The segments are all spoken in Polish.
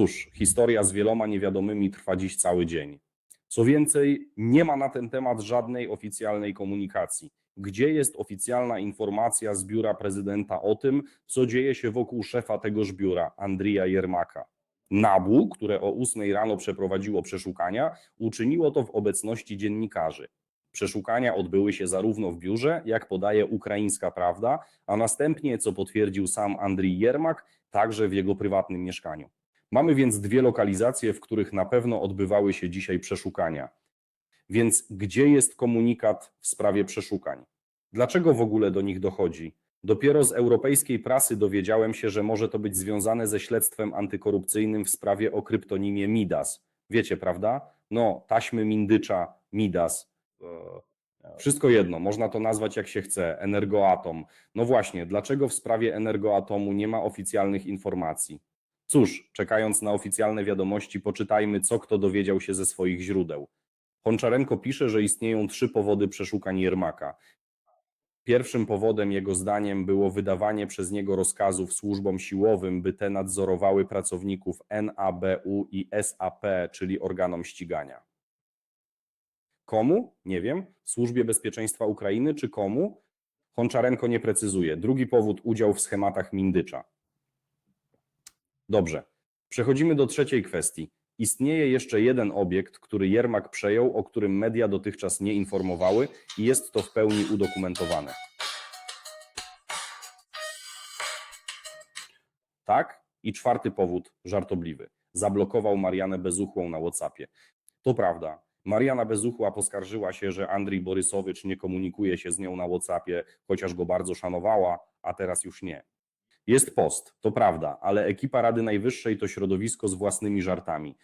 Cóż, historia z wieloma niewiadomymi trwa dziś cały dzień. Co więcej, nie ma na ten temat żadnej oficjalnej komunikacji. Gdzie jest oficjalna informacja z biura prezydenta o tym, co dzieje się wokół szefa tegoż biura, Andrija Jermaka? NABU, które o 8 rano przeprowadziło przeszukania, uczyniło to w obecności dziennikarzy. Przeszukania odbyły się zarówno w biurze, jak podaje ukraińska prawda, a następnie, co potwierdził sam Andrii Jermak, także w jego prywatnym mieszkaniu. Mamy więc dwie lokalizacje, w których na pewno odbywały się dzisiaj przeszukania. Więc gdzie jest komunikat w sprawie przeszukań? Dlaczego w ogóle do nich dochodzi? Dopiero z europejskiej prasy dowiedziałem się, że może to być związane ze śledztwem antykorupcyjnym w sprawie o kryptonimie Midas. Wiecie, prawda? No, taśmy Mindycza, Midas. E, Wszystko jedno, można to nazwać jak się chce, energoatom. No właśnie, dlaczego w sprawie energoatomu nie ma oficjalnych informacji? Cóż, czekając na oficjalne wiadomości, poczytajmy, co kto dowiedział się ze swoich źródeł. Honczarenko pisze, że istnieją trzy powody przeszukań Jermaka. Pierwszym powodem, jego zdaniem, było wydawanie przez niego rozkazów służbom siłowym, by te nadzorowały pracowników NABU i SAP, czyli organom ścigania. Komu? Nie wiem. Służbie Bezpieczeństwa Ukrainy czy komu? Honczarenko nie precyzuje. Drugi powód udział w schematach Mindycza. Dobrze. Przechodzimy do trzeciej kwestii. Istnieje jeszcze jeden obiekt, który Jermak przejął, o którym media dotychczas nie informowały i jest to w pełni udokumentowane. Tak? I czwarty powód, żartobliwy. Zablokował Marianę Bezuchłą na WhatsAppie. To prawda. Mariana Bezuchła poskarżyła się, że Andrii Borysowicz nie komunikuje się z nią na WhatsAppie, chociaż go bardzo szanowała, a teraz już nie. Jest post, to prawda, ale ekipa Rady Najwyższej to środowisko z własnymi żartami.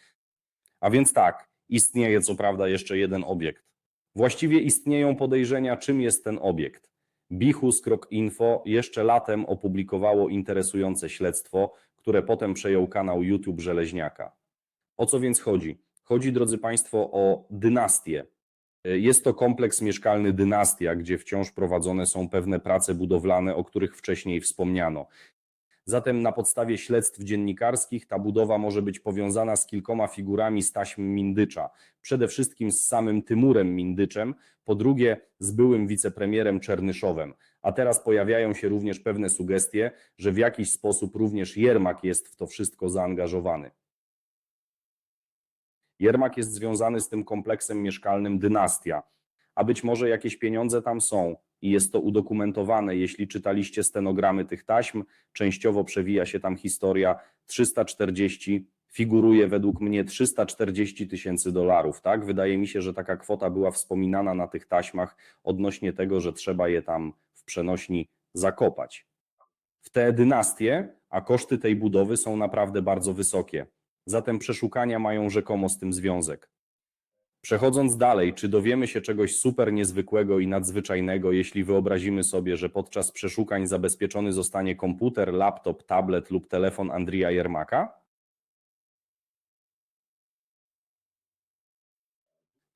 A więc tak, istnieje co prawda jeszcze jeden obiekt. Właściwie istnieją podejrzenia, czym jest ten obiekt. Bichus.info jeszcze latem opublikowało interesujące śledztwo, które potem przejął kanał YouTube Żeleźniaka. O co więc chodzi? Chodzi, drodzy Państwo, o dynastię. Jest to kompleks mieszkalny Dynastia, gdzie wciąż prowadzone są pewne prace budowlane, o których wcześniej wspomniano. Zatem na podstawie śledztw dziennikarskich ta budowa może być powiązana z kilkoma figurami z taśm Mindycza. Przede wszystkim z samym Tymurem Mindyczem, po drugie z byłym wicepremierem Czernyszowem. A teraz pojawiają się również pewne sugestie, że w jakiś sposób również Jermak jest w to wszystko zaangażowany. Jermak jest związany z tym kompleksem mieszkalnym Dynastia, a być może jakieś pieniądze tam są i jest to udokumentowane. Jeśli czytaliście stenogramy tych taśm, częściowo przewija się tam historia 340, figuruje według mnie 340 tysięcy dolarów. Tak? Wydaje mi się, że taka kwota była wspominana na tych taśmach odnośnie tego, że trzeba je tam w przenośni zakopać. W te dynastie, a koszty tej budowy są naprawdę bardzo wysokie. Zatem przeszukania mają rzekomo z tym związek. Przechodząc dalej, czy dowiemy się czegoś super niezwykłego i nadzwyczajnego, jeśli wyobrazimy sobie, że podczas przeszukań zabezpieczony zostanie komputer, laptop, tablet lub telefon Andrija Jermaka?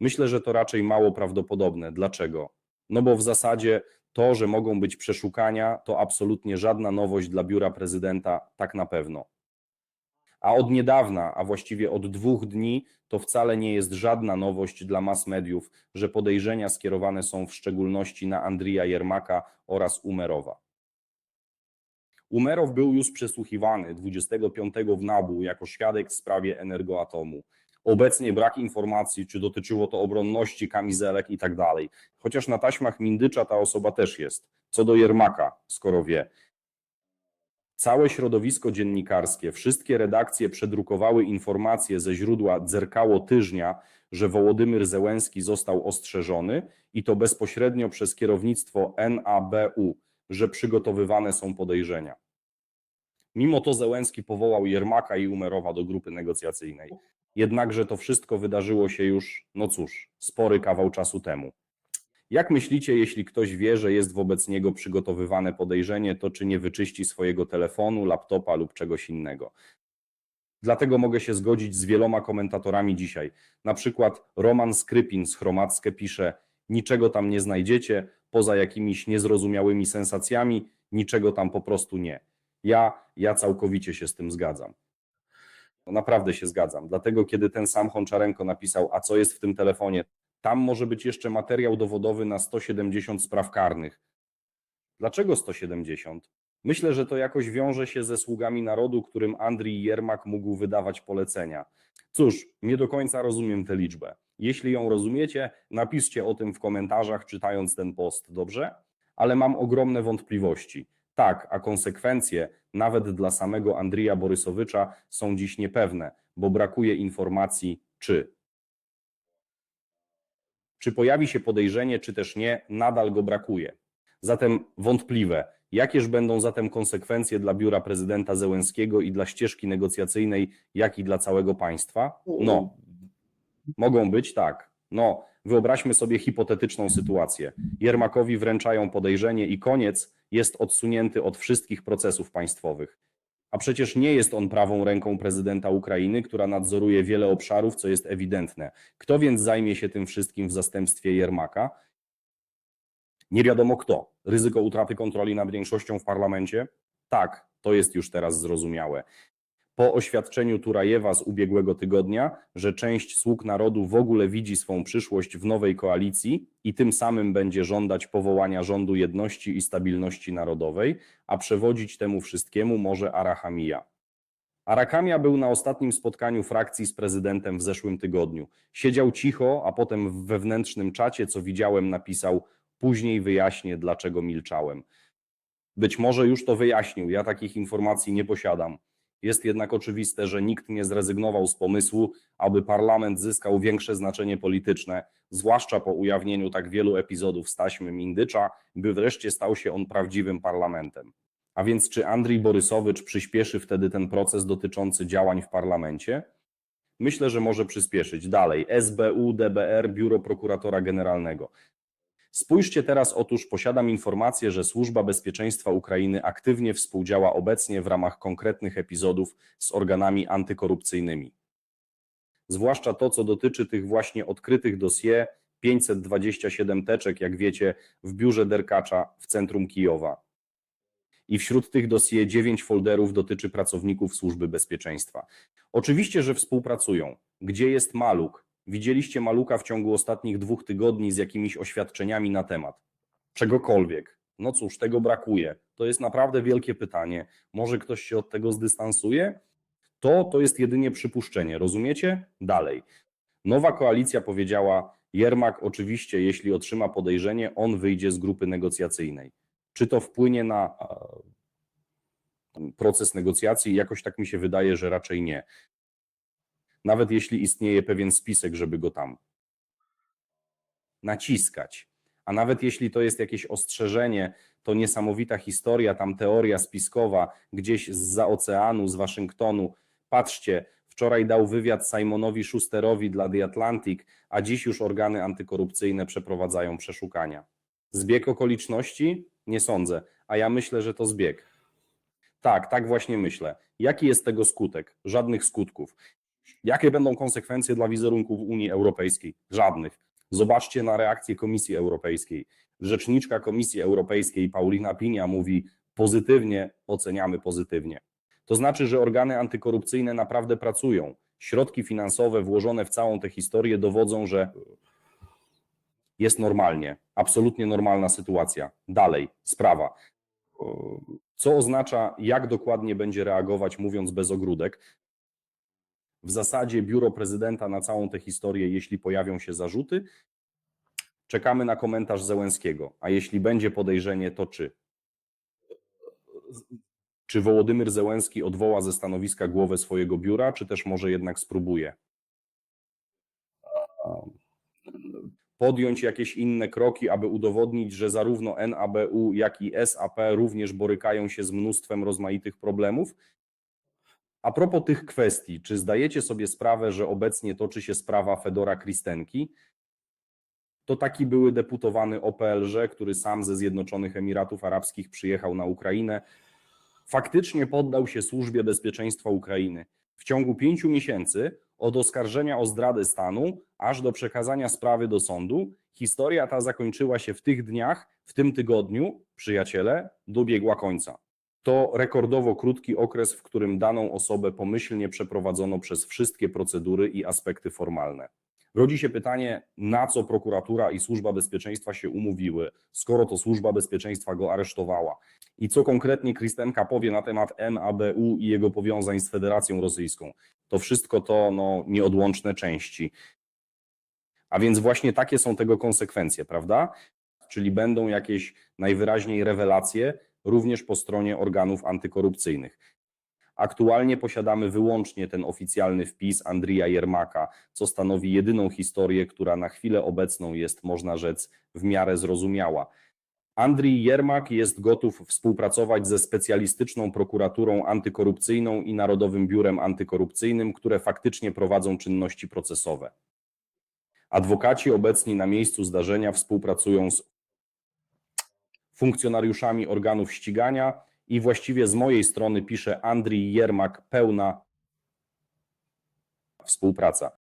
Myślę, że to raczej mało prawdopodobne. Dlaczego? No bo w zasadzie to, że mogą być przeszukania, to absolutnie żadna nowość dla biura prezydenta, tak na pewno. A od niedawna, a właściwie od dwóch dni, to wcale nie jest żadna nowość dla mass mediów, że podejrzenia skierowane są w szczególności na Andrija Jermaka oraz Umerowa. Umerow był już przesłuchiwany 25 w Nabu jako świadek w sprawie energoatomu. Obecnie brak informacji, czy dotyczyło to obronności, kamizelek i tak dalej. Chociaż na taśmach Mindycza ta osoba też jest. Co do Jermaka, skoro wie. Całe środowisko dziennikarskie, wszystkie redakcje przedrukowały informacje ze źródła Dzerkało Tyżnia, że Wołodymyr Zełenski został ostrzeżony i to bezpośrednio przez kierownictwo NABU, że przygotowywane są podejrzenia. Mimo to Zełenski powołał Jermaka i Umerowa do grupy negocjacyjnej. Jednakże to wszystko wydarzyło się już, no cóż, spory kawał czasu temu. Jak myślicie, jeśli ktoś wie, że jest wobec niego przygotowywane podejrzenie, to czy nie wyczyści swojego telefonu, laptopa lub czegoś innego? Dlatego mogę się zgodzić z wieloma komentatorami dzisiaj. Na przykład Roman Skrypin z Chromackie pisze: Niczego tam nie znajdziecie, poza jakimiś niezrozumiałymi sensacjami, niczego tam po prostu nie. Ja, ja całkowicie się z tym zgadzam. Naprawdę się zgadzam. Dlatego, kiedy ten sam Honczarenko napisał, a co jest w tym telefonie, tam może być jeszcze materiał dowodowy na 170 spraw karnych. Dlaczego 170? Myślę, że to jakoś wiąże się ze sługami narodu, którym Andrii Jermak mógł wydawać polecenia. Cóż, nie do końca rozumiem tę liczbę. Jeśli ją rozumiecie, napiszcie o tym w komentarzach, czytając ten post, dobrze? Ale mam ogromne wątpliwości. Tak, a konsekwencje, nawet dla samego Andrija Borysowicza, są dziś niepewne, bo brakuje informacji, czy. Czy pojawi się podejrzenie, czy też nie, nadal go brakuje. Zatem wątpliwe. Jakież będą zatem konsekwencje dla biura prezydenta Zełenskiego i dla ścieżki negocjacyjnej, jak i dla całego państwa? No, mogą być tak. No, wyobraźmy sobie hipotetyczną sytuację. Jermakowi wręczają podejrzenie i koniec jest odsunięty od wszystkich procesów państwowych. A przecież nie jest on prawą ręką prezydenta Ukrainy, która nadzoruje wiele obszarów, co jest ewidentne. Kto więc zajmie się tym wszystkim w zastępstwie Jermaka? Nie wiadomo kto. Ryzyko utraty kontroli nad większością w parlamencie? Tak, to jest już teraz zrozumiałe. Po oświadczeniu Turajewa z ubiegłego tygodnia, że część sług narodu w ogóle widzi swą przyszłość w nowej koalicji i tym samym będzie żądać powołania rządu jedności i stabilności narodowej, a przewodzić temu wszystkiemu może Arahamija. Arakamia był na ostatnim spotkaniu frakcji z prezydentem w zeszłym tygodniu. Siedział cicho, a potem w wewnętrznym czacie, co widziałem, napisał: Później wyjaśnię, dlaczego milczałem. Być może już to wyjaśnił, ja takich informacji nie posiadam. Jest jednak oczywiste, że nikt nie zrezygnował z pomysłu, aby parlament zyskał większe znaczenie polityczne, zwłaszcza po ujawnieniu tak wielu epizodów z taśmy Mindycza, by wreszcie stał się on prawdziwym parlamentem. A więc czy Andrii Borysowicz przyspieszy wtedy ten proces dotyczący działań w parlamencie? Myślę, że może przyspieszyć. Dalej, SBU, DBR, Biuro Prokuratora Generalnego. Spójrzcie teraz, otóż posiadam informację, że Służba Bezpieczeństwa Ukrainy aktywnie współdziała obecnie w ramach konkretnych epizodów z organami antykorupcyjnymi. Zwłaszcza to, co dotyczy tych właśnie odkrytych dosie 527 teczek, jak wiecie, w biurze Derkacza w centrum Kijowa. I wśród tych dosie 9 folderów dotyczy pracowników Służby Bezpieczeństwa. Oczywiście, że współpracują. Gdzie jest Maluk? Widzieliście Maluka w ciągu ostatnich dwóch tygodni z jakimiś oświadczeniami na temat czegokolwiek. No cóż, tego brakuje. To jest naprawdę wielkie pytanie. Może ktoś się od tego zdystansuje? To to jest jedynie przypuszczenie, rozumiecie? Dalej. Nowa koalicja powiedziała: Jermak, oczywiście, jeśli otrzyma podejrzenie, on wyjdzie z grupy negocjacyjnej. Czy to wpłynie na e, proces negocjacji? Jakoś tak mi się wydaje, że raczej nie nawet jeśli istnieje pewien spisek, żeby go tam naciskać. A nawet jeśli to jest jakieś ostrzeżenie, to niesamowita historia, tam teoria spiskowa gdzieś z oceanu, z Waszyngtonu. Patrzcie, wczoraj dał wywiad Simonowi Schusterowi dla The Atlantic, a dziś już organy antykorupcyjne przeprowadzają przeszukania. Zbieg okoliczności? Nie sądzę, a ja myślę, że to zbieg. Tak, tak właśnie myślę. Jaki jest tego skutek? Żadnych skutków. Jakie będą konsekwencje dla wizerunku w Unii Europejskiej? Żadnych. Zobaczcie na reakcję Komisji Europejskiej. Rzeczniczka Komisji Europejskiej Paulina Pinia mówi pozytywnie, oceniamy pozytywnie. To znaczy, że organy antykorupcyjne naprawdę pracują. Środki finansowe włożone w całą tę historię dowodzą, że jest normalnie, absolutnie normalna sytuacja. Dalej, sprawa. Co oznacza, jak dokładnie będzie reagować, mówiąc bez ogródek? W zasadzie biuro prezydenta na całą tę historię, jeśli pojawią się zarzuty. Czekamy na komentarz Zełenskiego, a jeśli będzie podejrzenie, to czy? Czy Wołodymyr Zełenski odwoła ze stanowiska głowę swojego biura, czy też może jednak spróbuje? Podjąć jakieś inne kroki, aby udowodnić, że zarówno NABU, jak i SAP również borykają się z mnóstwem rozmaitych problemów a propos tych kwestii, czy zdajecie sobie sprawę, że obecnie toczy się sprawa Fedora Kristenki? To taki były deputowany OPLŻ, który sam ze Zjednoczonych Emiratów Arabskich przyjechał na Ukrainę. Faktycznie poddał się służbie bezpieczeństwa Ukrainy. W ciągu pięciu miesięcy, od oskarżenia o zdradę stanu, aż do przekazania sprawy do sądu, historia ta zakończyła się w tych dniach, w tym tygodniu, przyjaciele, dobiegła końca. To rekordowo krótki okres, w którym daną osobę pomyślnie przeprowadzono przez wszystkie procedury i aspekty formalne. Rodzi się pytanie, na co prokuratura i służba bezpieczeństwa się umówiły, skoro to służba bezpieczeństwa go aresztowała. I co konkretnie Krystenka powie na temat MABU i jego powiązań z Federacją Rosyjską. To wszystko to no, nieodłączne części. A więc właśnie takie są tego konsekwencje, prawda? Czyli będą jakieś najwyraźniej rewelacje również po stronie organów antykorupcyjnych. Aktualnie posiadamy wyłącznie ten oficjalny wpis Andrija Jermaka, co stanowi jedyną historię, która na chwilę obecną jest, można rzec, w miarę zrozumiała. Andrii Jermak jest gotów współpracować ze specjalistyczną prokuraturą antykorupcyjną i Narodowym Biurem Antykorupcyjnym, które faktycznie prowadzą czynności procesowe. Adwokaci obecni na miejscu zdarzenia współpracują z funkcjonariuszami organów ścigania i właściwie z mojej strony pisze Andrii Jermak pełna współpraca.